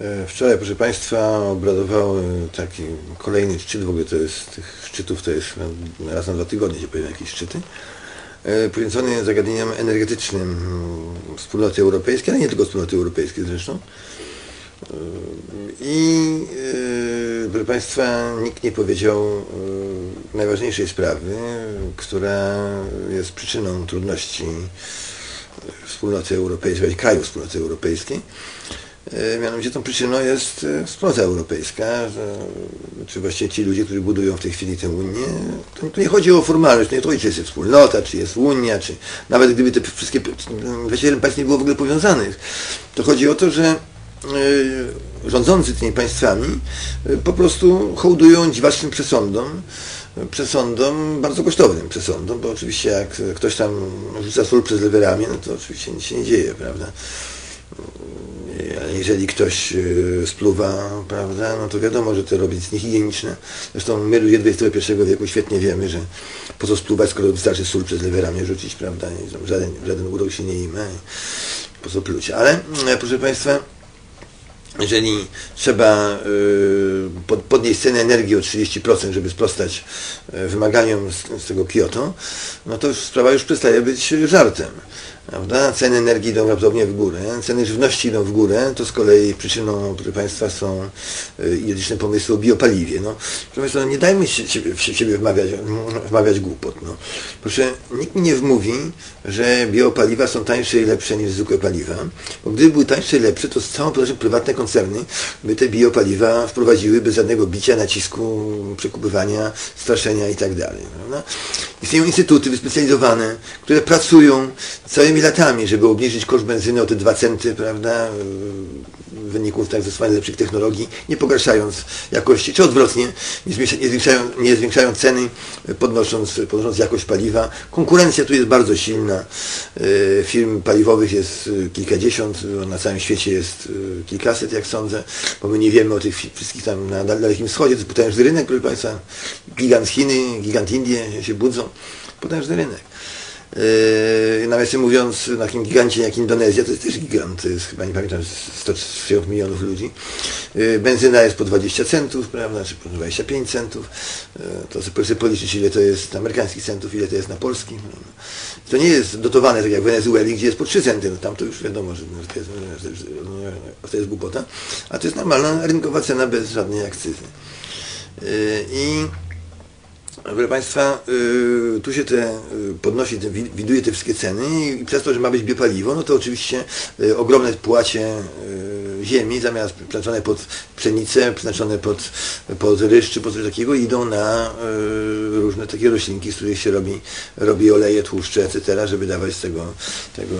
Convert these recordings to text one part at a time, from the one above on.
E, wczoraj, proszę Państwa, obradował taki kolejny szczyt, w ogóle to jest, tych szczytów to jest no, raz na dwa tygodnie się pojawiają jakieś szczyty, e, poświęcony zagadnieniom energetycznym wspólnoty europejskiej, ale nie tylko wspólnoty europejskiej zresztą. E, I proszę Państwa, nikt nie powiedział najważniejszej sprawy, która jest przyczyną trudności wspólnoty europejskiej, kraju wspólnoty europejskiej. E, mianowicie tą przyczyną jest e, wspólnota europejska, czy właściwie ci ludzie, którzy budują w tej chwili tę Unię, to, nie chodzi o formalność, to nie chodzi, czy jest wspólnota, czy jest Unia, czy nawet gdyby te wszystkie 27 państw nie było w ogóle powiązanych, to chodzi o to, że y, rządzący tymi państwami po prostu hołdują dziwacznym przesądom, przesądom, bardzo kosztownym przesądom, bo oczywiście jak ktoś tam rzuca sól przez lewe ramię, no to oczywiście nic się nie dzieje, prawda? Jeżeli ktoś e, spluwa, prawda, no to wiadomo, że to robi jest niehigieniczne. Zresztą my ludzie XXI wieku świetnie wiemy, że po co spluwać, skoro wystarczy sól przez lewe ramię rzucić, prawda, I żaden, żaden urok się nie ima, po co pluć. Ale, e, proszę Państwa, jeżeli trzeba e, podnieść cenę energii o 30%, żeby sprostać wymaganiom z tego Kyoto, no to sprawa już przestaje być żartem. Prawda? Ceny energii idą raptownie w górę, ceny żywności idą w górę, to z kolei przyczyną, proszę Państwa, są y, idiotyczne pomysły o biopaliwie. No, proszę Państwa, no nie dajmy się, siebie, siebie wmawiać, wmawiać głupot. No. Proszę, nikt mi nie wmówi, że biopaliwa są tańsze i lepsze niż zwykłe paliwa, bo gdyby były tańsze i lepsze, to z całą pewnością prywatne koncerny by te biopaliwa wprowadziły bez żadnego bicia, nacisku, przekupywania, straszenia i tak dalej. Istnieją instytuty wyspecjalizowane, które pracują całymi latami, żeby obniżyć koszt benzyny o te dwa centy, prawda, w wyniku tak zwanych lepszych technologii, nie pogarszając jakości, czy odwrotnie, nie zwiększają, nie zwiększają ceny, podnosząc, podnosząc jakość paliwa. Konkurencja tu jest bardzo silna. E, firm paliwowych jest e, kilkadziesiąt, na całym świecie jest e, kilkaset, jak sądzę, bo my nie wiemy o tych wszystkich tam na Dalekim Wschodzie, to jest potężny rynek, proszę Państwa, gigant Chiny, gigant Indie się budzą, potężny rynek. Yy, nawiasem mówiąc, na takim gigancie jak Indonezja, to jest też gigant, to jest chyba, nie pamiętam, 103 milionów ludzi. Yy, benzyna jest po 20 centów, prawda, czy po 25 centów. Yy, to sobie policzyć, ile to jest amerykańskich centów, ile to jest na polskim. To nie jest dotowane tak jak w Wenezueli, gdzie jest po 3 centy, no tam to już wiadomo, że to jest, to jest głupota. A to jest normalna rynkowa cena bez żadnej akcyzy. I Proszę Państwa, y, tu się te y, podnosi, te, widuje te wszystkie ceny i przez to, że ma być biopaliwo, no to oczywiście y, ogromne płacie ziemi, zamiast przeznaczone pod pszenicę, przeznaczone pod, pod ryż czy pod coś takiego, idą na różne takie roślinki, z których się robi, robi oleje, tłuszcze, etc., żeby dawać z tego, tego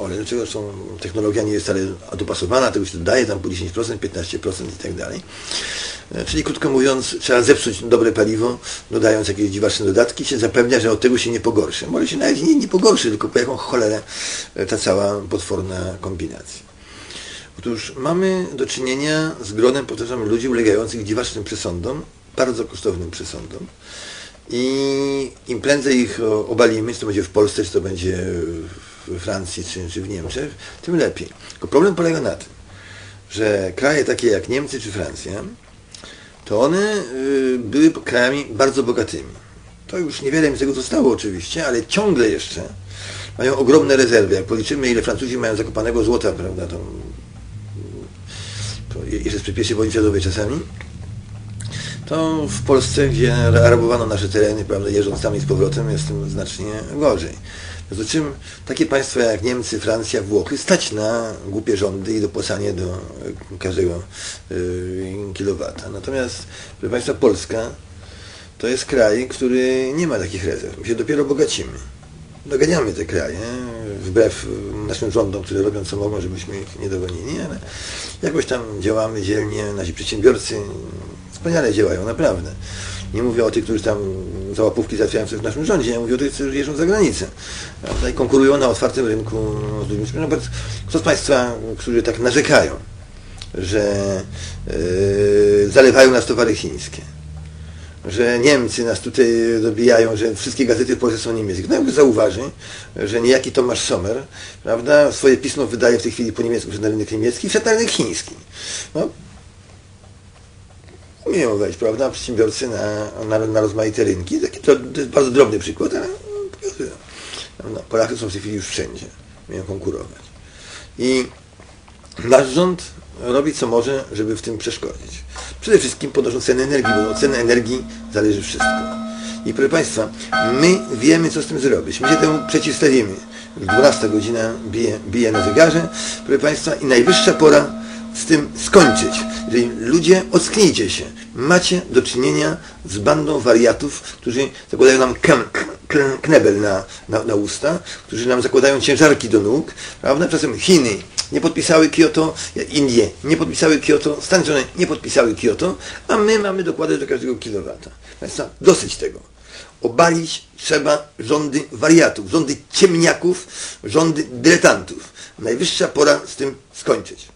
oleju. Dlaczego zresztą technologia nie jest wcale dopasowana, tego się dodaje tam po 10%, 15% i tak dalej. E, czyli krótko mówiąc, trzeba zepsuć dobre paliwo, dodając jakieś dziwaczne dodatki, się zapewnia, że od tego się nie pogorszy. Może się nawet nie, nie pogorszy, tylko po jaką cholerę e, ta cała potworna kombinacja. Otóż mamy do czynienia z gronem, powtarzam, ludzi ulegających dziwacznym przesądom, bardzo kosztownym przesądom. I im prędzej ich obalimy, czy to będzie w Polsce, czy to będzie we Francji, czy, czy w Niemczech, tym lepiej. Tylko problem polega na tym, że kraje takie jak Niemcy czy Francja to one y, były krajami bardzo bogatymi. To już niewiele mi z tego zostało oczywiście, ale ciągle jeszcze mają ogromne rezerwy. Jak policzymy, ile Francuzi mają zakopanego złota, prawda, to, jeszcze z wojny światowej czasami, to w Polsce, gdzie arabowano nasze tereny, prawda, jeżdżąc tam i z powrotem, jest tym znacznie gorzej. Z czym takie państwa jak Niemcy, Francja, Włochy stać na głupie rządy i dopłacanie do każdego y, kilowata. Natomiast, proszę Państwa, Polska to jest kraj, który nie ma takich rezerw. My się dopiero bogacimy. Doganiamy te kraje, wbrew naszym rządom, które robią co mogą, żebyśmy ich nie dogonili, ale jakoś tam działamy dzielnie, nasi przedsiębiorcy wspaniale działają, naprawdę. Nie mówię o tych, którzy tam za łapówki w naszym rządzie, ja mówię o tych, którzy jeżdżą za granicę. Prawda? I konkurują na otwartym rynku z ludźmi. No, kto z Państwa, którzy tak narzekają, że yy, zalewają nas towary chińskie, że Niemcy nas tutaj dobijają, że wszystkie gazety w Polsce są niemieckie. No jakby zauważy, że niejaki Tomasz Sommer, prawda, swoje pismo wydaje w tej chwili po niemiecku, przed na rynek niemiecki, przed na rynek chiński. No, umieją wejść, prawda, przedsiębiorcy na, na, na rozmaite rynki. Taki to, to jest bardzo drobny przykład, ale. Prawda? Polacy są w tej chwili już wszędzie, umieją konkurować. I nasz rząd robi co może, żeby w tym przeszkodzić. Przede wszystkim podnoszą ceny energii, bo od ceny energii zależy wszystko. I proszę Państwa, my wiemy, co z tym zrobić. My się temu przeciwstawimy. Już 12 godzina bije, bije na zegarze, proszę Państwa, i najwyższa pora z tym skończyć. Jeżeli ludzie, ocknijcie się. Macie do czynienia z bandą wariatów, którzy zakładają nam knebel na, na, na usta, którzy nam zakładają ciężarki do nóg, prawda? Czasem Chiny nie podpisały Kioto, Indie nie podpisały Kioto, Stany Zjednoczone nie podpisały Kioto, a my mamy dokładać do każdego kilowata. Państwa, dosyć tego. Obalić trzeba rządy wariatów, rządy ciemniaków, rządy dyletantów. Najwyższa pora z tym skończyć.